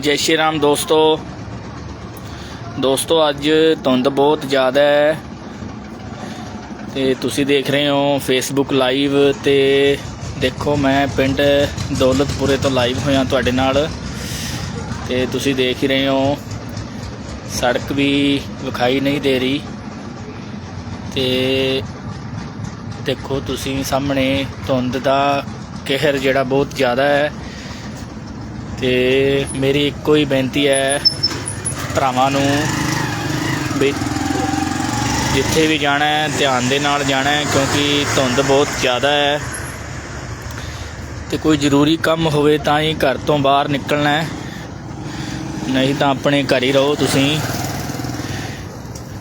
ਜੈ ਸ਼੍ਰੀ ਰਾਮ ਦੋਸਤੋ। ਦੋਸਤੋ, ਅੱਜ ਧੁੰਦ ਬਹੁਤ ਜ਼ਿਆਦਾ ਹੈ। ਤੇ ਤੁਸੀਂ ਦੇਖ ਰਹੇ ਹੋ ਫੇਸਬੁੱਕ ਲਾਈਵ ਤੇ ਦੇਖੋ, ਮੈਂ ਪਿੰਡ ਦੌਲਤਪੁਰੇ ਤੋਂ ਲਾਈਵ ਹੋਇਆ ਤੁਹਾਡੇ ਨਾਲ। ਤੇ ਤੁਸੀਂ ਦੇਖ ਹੀ ਰਹੇ ਹੋ, ਸੜਕ ਵੀ ਵਿਖਾਈ ਨਹੀਂ ਦੇ ਰਹੀ। ਤੇ ਦੇਖੋ, ਤੁਸੀਂ ਸਾਹਮਣੇ ਧੁੰਦ ਦਾ ਕਹਿਰ ਜਿਹੜਾ ਬਹੁਤ ਜ਼ਿਆਦਾ ਹੈ। ਤੇ ਮੇਰੀ ਇੱਕੋ ਹੀ ਬੇਨਤੀ ਹੈ ਭਰਾਵਾਂ ਨੂੰ ਵੀ ਜਿੱਥੇ ਵੀ ਜਾਣਾ ਹੈ, ਧਿਆਨ ਦੇ ਨਾਲ ਜਾਣਾ ਹੈ, ਕਿਉਂਕਿ ਧੁੰਦ ਬਹੁਤ ਜ਼ਿਆਦਾ ਹੈ। ਤੇ ਕੋਈ ਜ਼ਰੂਰੀ ਕੰਮ ਹੋਵੇ ਤਾਂ ਹੀ ਘਰ ਤੋਂ ਬਾਹਰ ਨਿਕਲਣਾ ਹੈ। ਨਹੀਂ ਤਾਂ ਆਪਣੇ ਘਰ ਹੀ ਰਹੋ ਤੁਸੀਂ।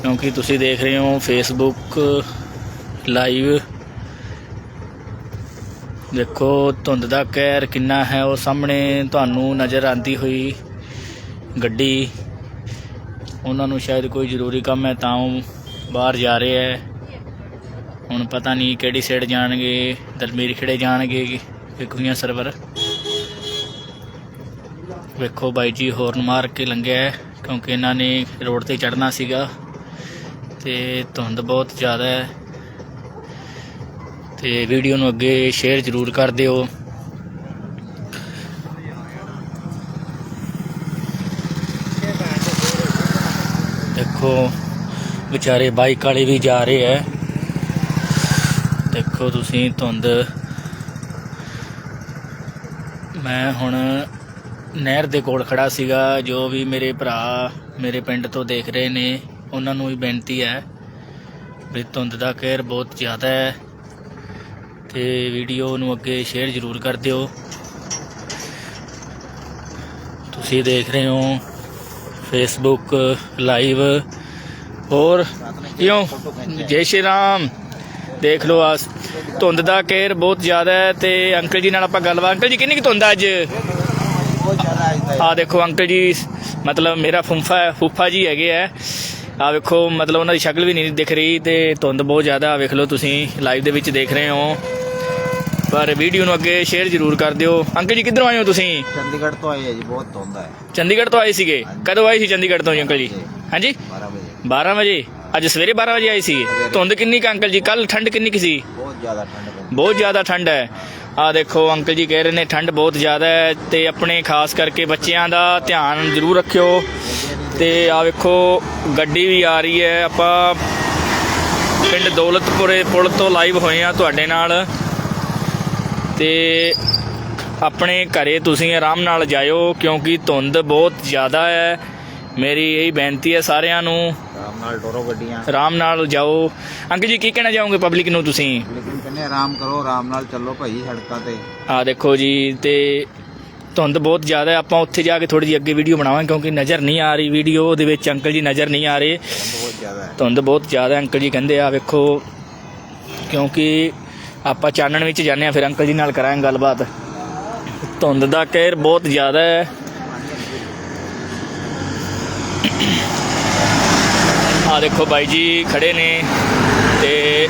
ਕਿਉਂਕਿ ਤੁਸੀਂ ਦੇਖ ਰਹੇ ਹੋ ਫੇਸਬੁੱਕ ਲਾਈਵ ਦੇਖੋ, ਧੁੰਦ ਦਾ ਕਹਿਰ ਕਿੰਨਾ ਹੈ, ਉਹ ਸਾਹਮਣੇ ਤੁਹਾਨੂੰ ਨਜ਼ਰ ਆਂਦੀ ਹੋਈ ਗੱਡੀ। ਉਹਨਾਂ ਨੂੰ ਸ਼ਾਇਦ ਕੋਈ ਜ਼ਰੂਰੀ ਕੰਮ ਹੈ, ਤਾਂ ਉਹ ਬਾਹਰ ਜਾ ਰਹੇ ਹੈ। ਹੁਣ ਪਤਾ ਨਹੀਂ ਕਿਹੜੀ ਸਾਈਡ ਜਾਣਗੇ, ਦਲਮੀਰ ਖੇੜੇ ਜਾਣਗੇ ਕਿ ਵਿਕੂਆਂ ਸਰਵਰ। ਵੇਖੋ ਬਾਈ ਜੀ ਹੋਰਨ ਮਾਰ ਕੇ ਲੰਘਿਆ ਕਿਉਂਕਿ ਇਹਨਾਂ ਨੇ ਰੋਡ ਤੇ ਚੜਨਾ ਸੀਗਾ ਤੇ ਧੁੰਦ ਬਹੁਤ ਜ਼ਿਆਦਾ ਹੈ। ਤੇ ਵੀਡੀਓ ਨੂੰ ਅੱਗੇ ਸ਼ੇਅਰ ਜ਼ਰੂਰ ਕਰ ਦਿਓ। ਦੇਖੋ, ਵਿਚਾਰੇ ਬਾਈਕ ਵਾਲੇ ਵੀ ਜਾ ਰਹੇ ਐ। ਦੇਖੋ ਤੁਸੀਂ ਧੁੰਦ। ਮੈਂ ਹੁਣ ਨਹਿਰ ਦੇ ਕੋਲ ਖੜਾ ਸੀਗਾ, ਜੋ ਵੀ ਮੇਰੇ ਭਰਾ ਮੇਰੇ ਪਿੰਡ ਤੋਂ ਦੇਖ ਰਹੇ ਨੇ, ਉਹਨਾਂ ਨੂੰ ਵੀ ਬੇਨਤੀ ਹੈ ਵੀ ਧੁੰਦ ਦਾ ਕਹਿਰ ਬਹੁਤ ਜ਼ਿਆਦਾ ਹੈ ਤੇ ਵੀਡੀਓ ਨੂੰ ਅੱਗੇ ਸ਼ੇਅਰ ਜ਼ਰੂਰ ਕਰ ਦਿਓ। ਤੁਸੀਂ ਦੇਖ ਰਹੇ ਹੋ ਫੇਸਬੁੱਕ ਲਾਈਵ ਹੋਰ, ਕਿਉਂ? ਜੈ ਸ਼੍ਰੀ ਰਾਮ। ਦੇਖ ਲਓ ਆਸ। ਧੁੰਦ ਦਾ ਕਹਿਰ ਬਹੁਤ ਜ਼ਿਆਦਾ ਹੈ ਤੇ ਅੰਕਲ ਜੀ ਨਾਲ ਆਪਾਂ ਗੱਲਬਾਤ ਅੰਕਲ ਜੀ, ਕਿੰਨੀ ਕੁ ਧੁੰਦ ਅੱਜ? ਆ ਦੇਖੋ ਅੰਕਲ ਜੀ, ਮਤਲਬ ਮੇਰਾ ਫੁੰਫਾ ਹੈ, ਫੁੱਫਾ ਜੀ ਹੈਗੇ ਆ। ਆ ਵੇਖੋ, ਮਤਲਬ ਉਹਨਾਂ ਦੀ ਸ਼ਕਲ ਵੀ ਨਹੀਂ ਦਿਖ ਰਹੀ ਤੇ ਧੁੰਦ ਬਹੁਤ ਜ਼ਿਆਦਾ ਆ। ਵੇਖ ਲਓ ਤੁਸੀਂ ਲਾਈਵ ਦੇ ਵਿੱਚ ਦੇਖ ਰਹੇ ਹੋ। ਪਰ ਵੀਡੀਓ ਨੂੰ ਅੱਗੇ ਸ਼ੇਅਰ ਜ਼ਰੂਰ ਕਰ ਦਿਓ। ਅੰਕਲ ਜੀ ਕਿੱਧਰੋਂ ਆਏ ਹੋ ਤੁਸੀਂ? ਚੰਡੀਗੜ੍ਹ ਤੋਂ ਆਏ ਹੈ ਜੀ ਬਹੁਤ ਧੁੰਦ ਹੈ ਚੰਡੀਗੜ੍ਹ ਤੋਂ ਆਏ ਸੀਗੇ? ਕਦੋਂ ਆਏ ਸੀ ਚੰਡੀਗੜ੍ਹ ਤੋਂ ਜੀ ਅੰਕਲ ਜੀ? ਹਾਂਜੀ। 12 ਵਜੇ। 12 ਵਜੇ? ਅੱਜ ਸਵੇਰੇ 12 ਵਜੇ ਆਏ ਸੀ ਧੁੰਦ ਕਿੰਨੀ ਕੁ ਅੰਕਲ ਜੀ? ਕੱਲ ਠੰਡ ਕਿੰਨੀ ਕੁ ਸੀ? ਬਹੁਤ ਜ਼ਿਆਦਾ ਠੰਡ ਬਹੁਤ ਜ਼ਿਆਦਾ ਠੰਡ ਹੈ। ਆ ਦੇਖੋ ਅੰਕਲ ਜੀ ਕਹਿ ਰਹੇ ਨੇ ਠੰਡ ਬਹੁਤ ਜ਼ਿਆਦਾ ਹੈ ਤੇ ਆਪਣੇ ਖਾਸ ਕਰਕੇ ਬੱਚਿਆਂ ਦਾ ਧਿਆਨ ਜ਼ਰੂਰ ਰੱਖਿਓ। ਤੇ ਆ ਵੇਖੋ ਗੱਡੀ ਵੀ ਆ ਰਹੀ ਹੈ। ਆਪਾਂ ਪਿੰਡ ਦੌਲਤਪੁਰੇ ਪੁਲ ਤੋਂ ਲਾਈਵ ਹੋਏ ਆ ਤੁਹਾਡੇ ਨਾਲ। ਤੇ ਆਪਣੇ ਘਰੇ ਤੁਸੀਂ ਆਰਾਮ ਨਾਲ ਜਾਇਓ ਕਿਉਂਕਿ ਧੁੰਦ ਬਹੁਤ ਜ਼ਿਆਦਾ ਹੈ। ਮੇਰੀ ਇਹੀ ਬੇਨਤੀ ਹੈ ਸਾਰਿਆਂ ਨੂੰ। ਆਰਾਮ ਨਾਲ ਡੋਰੋ ਗੱਡੀਆਂ। ਆਰਾਮ ਨਾਲ ਜਾਓ। ਅੰਕਲ ਜੀ ਕੀ ਕਹਿਣਾ ਚਾਹੋਗੇ ਪਬਲਿਕ ਨੂੰ ਤੁਸੀਂ? ਲੇਕਿਨ ਕਹਿੰਦੇ ਆਰਾਮ ਕਰੋ ਆਰਾਮ ਨਾਲ ਚੱਲੋ ਭਾਈ ਸੜਕਾਂ ਤੇ। ਆ ਦੇਖੋ ਜੀ ਤੇ ਧੁੰਦ ਬਹੁਤ ਜ਼ਿਆਦਾ ਹੈ। ਆਪਾਂ ਉੱਥੇ ਜਾ ਕੇ ਥੋੜੀ ਜਿਹੀ ਅੱਗੇ ਵੀਡੀਓ ਬਣਾਵਾਂਗੇ ਕਿਉਂਕਿ ਨਜ਼ਰ ਨਹੀਂ ਆ ਰਹੀ ਵੀਡੀਓ ਦੇ ਵਿੱਚ ਅੰਕਲ ਜੀ ਨਜ਼ਰ ਨਹੀਂ ਆ ਰਹੇ। ਬਹੁਤ ਜ਼ਿਆਦਾ ਹੈ। ਧੁੰਦ ਬਹੁਤ ਜ਼ਿਆਦਾ ਹੈ, ਅੰਕਲ ਜੀ ਕਹਿੰਦੇ ਆ ਵੇਖੋ। ਕਿਉਂਕਿ ਆਪਾਂ ਚਾਨਣ ਵਿੱਚ ਜਾਂਦੇ ਆ ਫਿਰ ਅੰਕਲ ਜੀ ਨਾਲ ਕਰਾਂਗੇ ਗੱਲਬਾਤ। ਧੁੰਦ ਦਾ ਕਹਿਰ ਬਹੁਤ ਜ਼ਿਆਦਾ ਹੈ। ਆ ਦੇਖੋ ਬਾਈ ਜੀ ਖੜੇ ਨੇ ਤੇ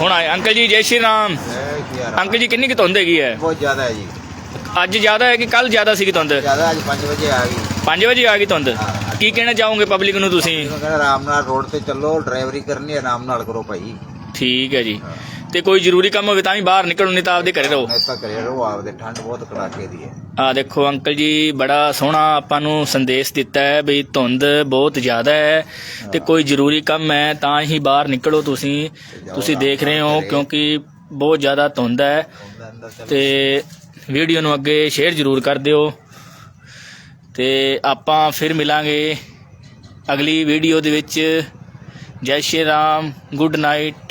ਹੁਣ ਆਏ। ਅੰਕਲ ਜੀ ਜੈ ਸ਼੍ਰੀ ਰਾਮ। ਕੀ ਅੰਕਲ ਜੀ ਕਿੰਨੀ ਕੁ ਧੁੰਦ ਹੈਗੀ ਹੈ? ਬਹੁਤ ਜ਼ਿਆਦਾ ਹੈ ਜੀ। ਅੱਜ ਜ਼ਿਆਦਾ ਹੈ ਕਿ ਕੱਲ ਜ਼ਿਆਦਾ ਸੀਗੀ ਧੁੰਦ? ਜ਼ਿਆਦਾ ਅੱਜ 5 ਵਜੇ ਆ ਗਈ। 5 ਵਜੇ ਆ ਗਈ ਧੁੰਦ। ਕੀ ਕਹਿਣਾ ਚਾਹੋਗੇ ਪਬਲਿਕ ਨੂੰ ਤੁਸੀਂ? ਕਹਿੰਦੇ ਆਰਾਮ ਨਾਲ ਰੋਡ ਤੇ ਚੱਲੋ ਡਰਾਈਵਰੀ ਕਰਨੀ ਹੈ, ਆਰਾਮ ਨਾਲ ਕਰੋ ਭਾਈ। ਠੀਕ ਹੈ ਜੀ। ਤੇ ਕੋਈ ਜ਼ਰੂਰੀ ਕੰਮ ਹੋਵੇ ਤਾਂ ਵੀ ਬਾਹਰ ਨਿਕਲੋ ਨਹੀਂ ਤਾਂ ਆਪਦੇ ਘਰੇ ਰਹੋ। ਐਸਾ ਕਰਿਆ ਰਹੋ ਆਪਦੇ ਠੰਡ ਬਹੁਤ ਕੜਾਕੇ ਦੀ ਹੈ। ਆ ਦੇਖੋ ਅੰਕਲ ਜੀ ਬੜਾ ਸੋਹਣਾ ਆਪਾਂ ਨੂੰ ਸੰਦੇਸ਼ ਦਿੱਤਾ ਹੈ ਵੀ ਧੁੰਦ ਬਹੁਤ ਜ਼ਿਆਦਾ ਹੈ ਤੇ ਕੋਈ ਜ਼ਰੂਰੀ ਕੰਮ ਹੈ ਤਾਂ ਹੀ ਬਾਹਰ ਨਿਕਲੋ ਤੁਸੀਂ। ਤੁਸੀਂ ਦੇਖ ਰਹੇ ਹੋ ਕਿਉਂਕਿ ਬਹੁਤ ਜ਼ਿਆਦਾ ਧੁੰਦ ਹੈ। ਤੇ ਵੀਡੀਓ ਨੂੰ ਅੱਗੇ ਸ਼ੇਅਰ ਜ਼ਰੂਰ ਕਰ ਦਿਓ। ਤੇ ਆਪਾਂ ਫਿਰ ਮਿਲਾਂਗੇ ਅਗਲੀ ਵੀਡੀਓ ਦੇ ਵਿੱਚ। ਜੈ ਸ਼੍ਰੀ ਰਾਮ ਗੁੱਡ ਨਾਈਟ